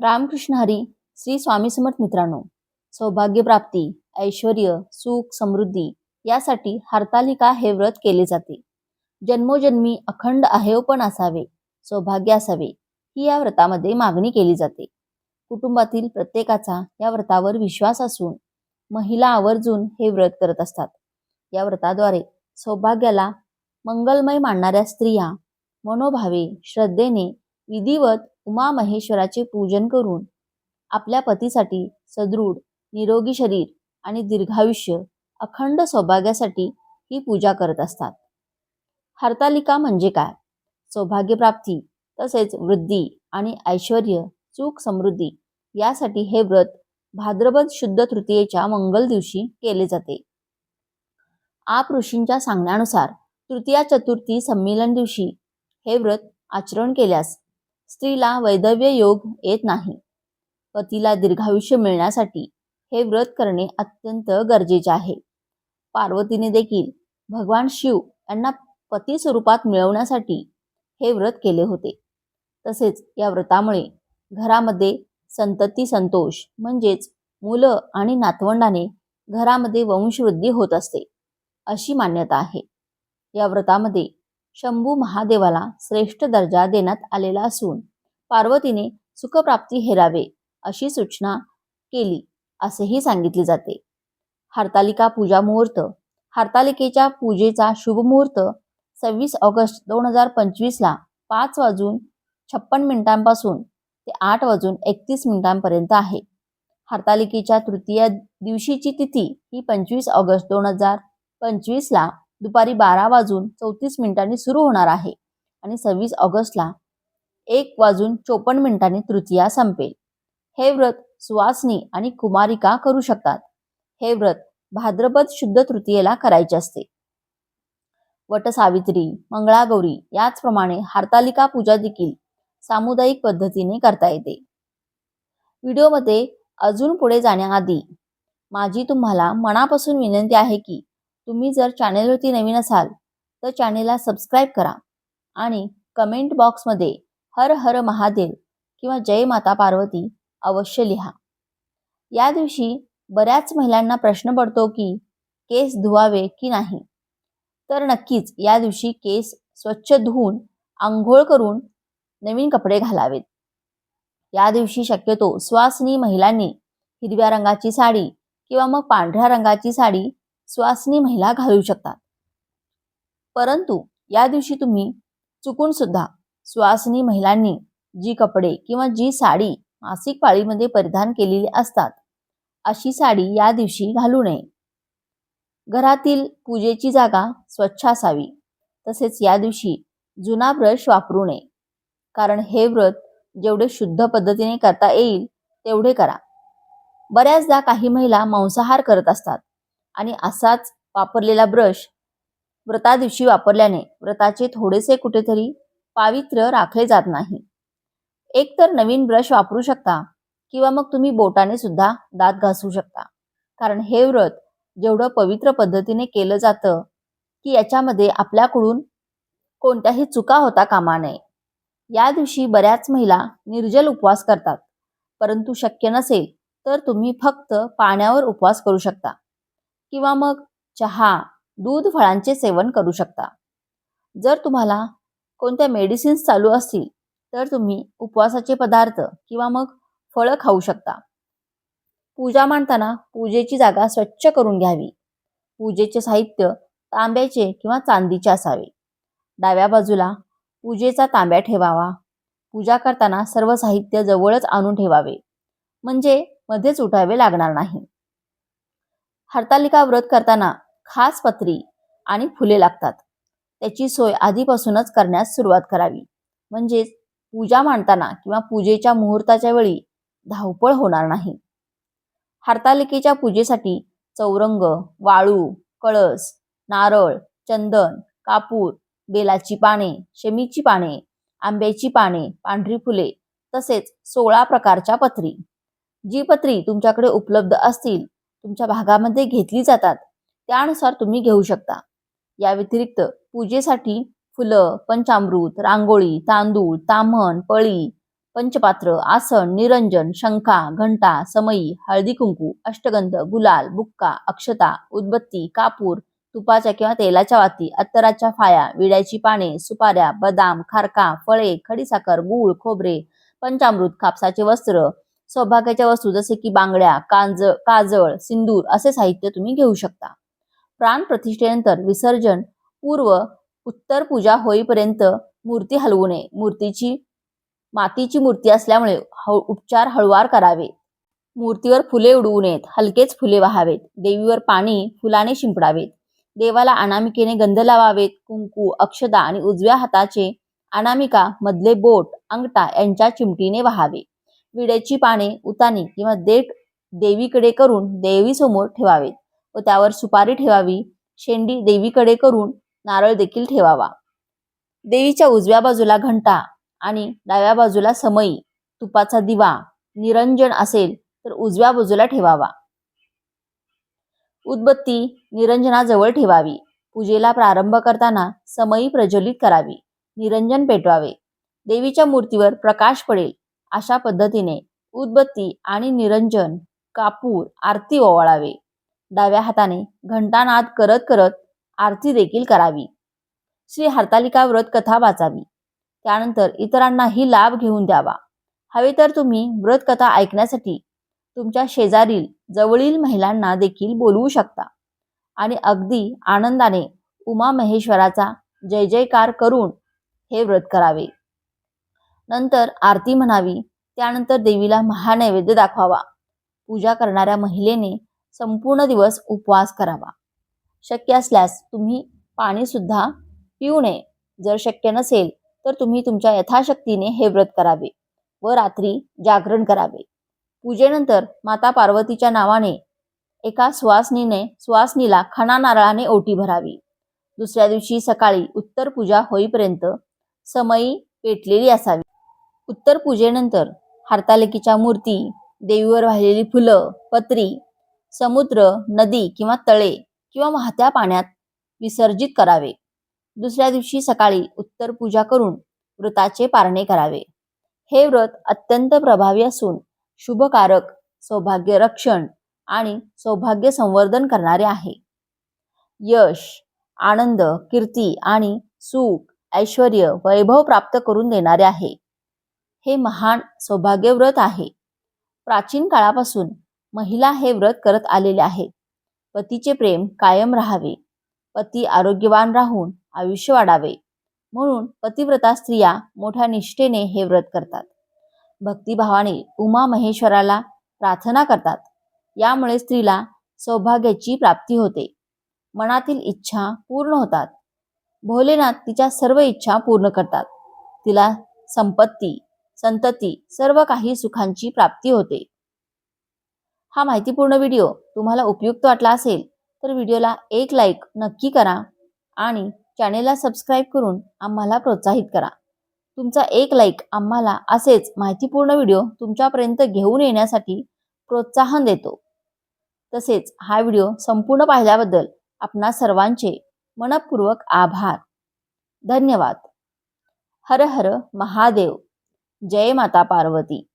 रामकृष्ण हरी श्री स्वामी समर्थ मित्रांनो सौभाग्य प्राप्ती ऐश्वर सुख समृद्धी यासाठी हरतालिका हे व्रत केले जाते. जन्मोजन्मी अखंड अहेवपण असावे सौभाग्य असावे ही या व्रतामध्ये मागणी केली जाते. कुटुंबातील प्रत्येकाचा या व्रतावर विश्वास असून महिला आवर्जून हे व्रत करत असतात. या व्रताद्वारे सौभाग्याला मंगलमय मानणाऱ्या स्त्रिया मनोभावे श्रद्धेने विधिवत उमामहेश्वराचे पूजन करून आपल्या पतीसाठी सदृढ निरोगी शरीर आणि दीर्घायुष्य अखंड सौभाग्यासाठी ही पूजा करत असतात. हरतालिका म्हणजे काय? सौभाग्यप्राप्ती तसेच वृद्धी आणि ऐश्वर सुख समृद्धी यासाठी हे व्रत भाद्रपद शुद्ध तृतीयेच्या मंगल दिवशी केले जाते. आप ऋषींच्या सांगण्यानुसार तृतीया चतुर्थी संमेलन दिवशी हे व्रत आचरण केल्यास स्त्रीला वैदव्य योग येत नाही. पतीला दीर्घायुष्य मिळण्यासाठी हे व्रत करणे अत्यंत गरजेचे आहे. पार्वतीने देखील भगवान शिव यांना पती स्वरूपात मिळवण्यासाठी हे व्रत केले होते. तसेच या व्रतामुळे घरामध्ये संतती संतोष म्हणजेच मुलं आणि नातवंडाने घरामध्ये वंशवृद्धी होत असते अशी मान्यता आहे. या व्रतामध्ये शंभू महादेवाला श्रेष्ठ दर्जा देण्यात आलेला असून पार्वतीने सुखप्राप्ती हेरावे अशी सूचना केली असेही सांगितले जाते. हरतालिका पूजा मुहूर्त हरतालिकेच्या पूजेचा शुभ मुहूर्त सव्वीस ऑगस्ट दोन हजार पंचवीसला पाच वाजून छप्पन मिनिटांपासून ते आठ वाजून एकतीस मिनिटांपर्यंत आहे. हरतालिकेच्या तृतीय दिवशीची तिथी ही पंचवीस ऑगस्ट दोन हजार पंचवीसला दुपारी बारा वाजून चौतीस मिनिटांनी सुरू होणार आहे आणि सव्वीस ऑगस्टला एक वाजून चोपन्न मिनिटांनी तृतीया संपेल. हे व्रत सुवासनी आणि कुमारिका करू शकतात. हे व्रत भाद्रपद शुद्ध तृतीयेला करायचे असते. वटसावित्री मंगळागौरी याचप्रमाणे हार्तालिका पूजा देखील सामुदायिक पद्धतीने करता येते. व्हिडिओमध्ये अजून पुढे जाण्याआधी माझी तुम्हाला मनापासून विनंती आहे की तुम्ही जर चॅनेलवरती नवीन असाल तर चॅनेलला सबस्क्राईब करा आणि कमेंट बॉक्समध्ये हर हर महादेव किंवा जय माता पार्वती अवश्य लिहा. या दिवशी बऱ्याच महिलांना प्रश्न पडतो की केस धुवावे की नाही? तर नक्कीच या दिवशी केस स्वच्छ धुवून आंघोळ करून नवीन कपडे घालावेत. या दिवशी शक्यतो सुवासिनी महिलांनी हिरव्या रंगाची साडी किंवा मग पांढऱ्या रंगाची साडी सुवासिनी महिला घालू शकतात. परंतु या दिवशी तुम्ही चुकून सुद्धा सुवासिनी महिलांनी जी कपडे किंवा जी साडी मासिक पाळीमध्ये परिधान केलेली असतात अशी साडी या दिवशी घालू नये. घरातील पूजेची जागा स्वच्छ असावी. तसेच या दिवशी जुना ब्रश वापरू नये. कारण हे व्रत जेवढे शुद्ध पद्धतीने करता येईल तेवढे करा. बऱ्याचदा काही महिला मांसाहार करत असतात. आणि असाच वापरलेला ब्रश व्रता दिवशी वापरल्याने व्रताचे थोडेसे कुठेतरी पावित्र्य राखले जात नाही. एक तर नवीन ब्रश वापरू शकता किंवा मग तुम्ही बोटाने सुद्धा दात घासू शकता. कारण हे व्रत जेवढं पवित्र पद्धतीने केलं जातं की याच्यामध्ये आपल्याकडून कोणत्याही चुका होता कामा नये या दिवशी बऱ्याच महिला निर्जल उपवास करतात. परंतु शक्य नसेल तर तुम्ही फक्त पाण्यावर उपवास करू शकता. किंवा मग चहा दूध फळांचे सेवन करू शकता. जर तुम्हाला कोणत्या मेडिसिन्स चालू असतील तर तुम्ही उपवासाचे पदार्थ किंवा मग फळं खाऊ शकता. पूजा मांडताना पूजेची जागा स्वच्छ करून घ्यावी. पूजेचे साहित्य तांब्याचे किंवा चांदीचे असावे. डाव्या बाजूला पूजेचा तांब्या ठेवावा. पूजा करताना सर्व साहित्य जवळच आणून ठेवावे. म्हणजे मध्येच उठावे लागणार नाही. हरतालिका व्रत करताना खास पत्री आणि फुले लागतात. त्याची सोय आधीपासूनच करण्यास सुरुवात करावी. म्हणजेच पूजा मांडताना किंवा पूजेच्या मुहूर्ताच्या वेळी धावपळ होणार नाही. हरतालिकेच्या पूजेसाठी चौरंग वाळू कळस नारळ चंदन कापूर बेलाची पाने शमीची पाने आंब्याची पाने पांढरी फुले तसेच सोळा प्रकारच्या पत्री. जी पत्री तुमच्याकडे उपलब्ध असतील तुमच्या भागामध्ये घेतली जातात त्यानुसार तुम्ही घेऊ शकता. या व्यतिरिक्त पूजेसाठी फुलं पंचामृत रांगोळी तांदूळ ताम्हण पळी पंचपात्र आसन निरंजन शंखा घंटा समई हळदी कुंकू अष्टगंध गुलाल बुक्का अक्षता उदबत्ती कापूर तुपाच्या किंवा तेलाच्या वाती अत्तराच्या फाया विड्याची पाने सुपाऱ्या बदाम खारका फळे खडीसाखर गूळ खोबरे पंचामृत कापसाचे वस्त्र सौभाग्याच्या वस्तू जसे की बांगड्या कांज काजळ सिंदूर असे साहित्य तुम्ही घेऊ शकता. प्राण प्रतिष्ठेनंतर विसर्जन पूर्व उत्तर पूजा होईपर्यंत मूर्ती हलवू नये. मूर्तीची मातीची मूर्ती असल्यामुळे उपचार हळुवार करावे. मूर्तीवर फुले उडवू नयेत हलकेच फुले वाहावेत. देवीवर पाणी फुलाने शिंपडावेत. देवाला अनामिकेने गंध लावावेत. कुंकू अक्षदा आणि उजव्या हाताचे अनामिका मधले बोट अंगठा यांच्या चिमटीने वहावे. विड्याची पाने उतानी किंवा देठ देवीकडे करून देवीसमोर ठेवावेत व त्यावर सुपारी ठेवावी शेंडी देवीकडे करून नारळ देखील ठेवावा. देवीच्या उजव्या बाजूला घंटा आणि डाव्या बाजूला समई तुपाचा दिवा निरंजन असेल तर उजव्या बाजूला ठेवावा. उदबत्ती निरंजनाजवळ ठेवावी. पूजेला प्रारंभ करताना समई प्रज्वलित करावी. निरंजन पेटवावे. देवीच्या मूर्तीवर प्रकाश पडेल. अशा पद्धतीने उदबत्ती आणि निरंजन कापूर आरती ओवाळावे. डाव्या हाताने घंटानाद करत करत आरती देखील करावी. श्री हरतालिका व्रत कथा वाचावी. त्यानंतर इतरांनाही लाभ घेऊन द्यावा. हवे तर तुम्ही व्रत कथा ऐकण्यासाठी तुमच्या शेजारील जवळील महिलांना देखील बोलवू शकता. आणि अगदी आनंदाने उमा महेश्वराचा जय जयकार करून हे व्रत करावे. नंतर आरती म्हणावी त्यानंतर देवीला महानैवेद्य दाखवावा. पूजा करणाऱ्या महिलेने संपूर्ण दिवस उपवास करावा. शक्य असल्यास तुम्ही पाणी सुद्धा पिऊ नये. जर शक्य नसेल तर तुम्ही तुमच्या यथाशक्तीने हे व्रत करावे व रात्री जागरण करावे. पूजेनंतर माता पार्वतीच्या नावाने एका सुवासनीने सुवासनीला खणा नारळाने ओटी भरावी. दुसऱ्या दिवशी सकाळी उत्तर पूजा होईपर्यंत समयी पेटलेली असावी. उत्तर पूजेनंतर हरतालिकेच्या मूर्ती देवीवर वाहिलेली फुलं पत्री समुद्र नदी किंवा तळे किंवा वाहत्या पाण्यात विसर्जित करावे. दुसऱ्या दिवशी सकाळी उत्तर पूजा करून व्रताचे पारणे करावे. हे व्रत अत्यंत प्रभावी असून शुभकारक सौभाग्य रक्षण आणि सौभाग्य संवर्धन करणारे आहे. यश आनंद कीर्ती आणि सुख ऐश्वर वैभव प्राप्त करून देणारे आहे. हे महान सौभाग्य व्रत आहे. प्राचीन काळापासून महिला हे व्रत करत आलेले आहेत पतीचे प्रेम कायम राहावे. पती आरोग्यवान राहून आयुष्य वाढावे. म्हणून पतिव्रता स्त्रिया मोठ्या निष्ठेने हे व्रत करतात. भक्तिभावाने उमा महेश्वराला प्रार्थना करतात. यामुळे स्त्रीला सौभाग्याची प्राप्ती होते. मनातील इच्छा पूर्ण होतात. भोलेनाथ तिच्या सर्व इच्छा पूर्ण करतात. तिला संपत्ती संतती सर्व काही सुखांची प्राप्ती होते. हा माहितीपूर्ण व्हिडिओ तुम्हाला उपयुक्त वाटला असेल तर व्हिडिओला एक लाईक नक्की करा आणि चॅनेलला सबस्क्राईब करून आम्हाला प्रोत्साहित करा. तुमचा एक लाईक आम्हाला असेच माहितीपूर्ण व्हिडिओ तुमच्यापर्यंत घेऊन येण्यासाठी प्रोत्साहन देतो. तसेच हा व्हिडिओ संपूर्ण पाहिल्याबद्दल आपणा सर्वांचे मनपूर्वक आभार. धन्यवाद. हर हर महादेव. जय माता पार्वती.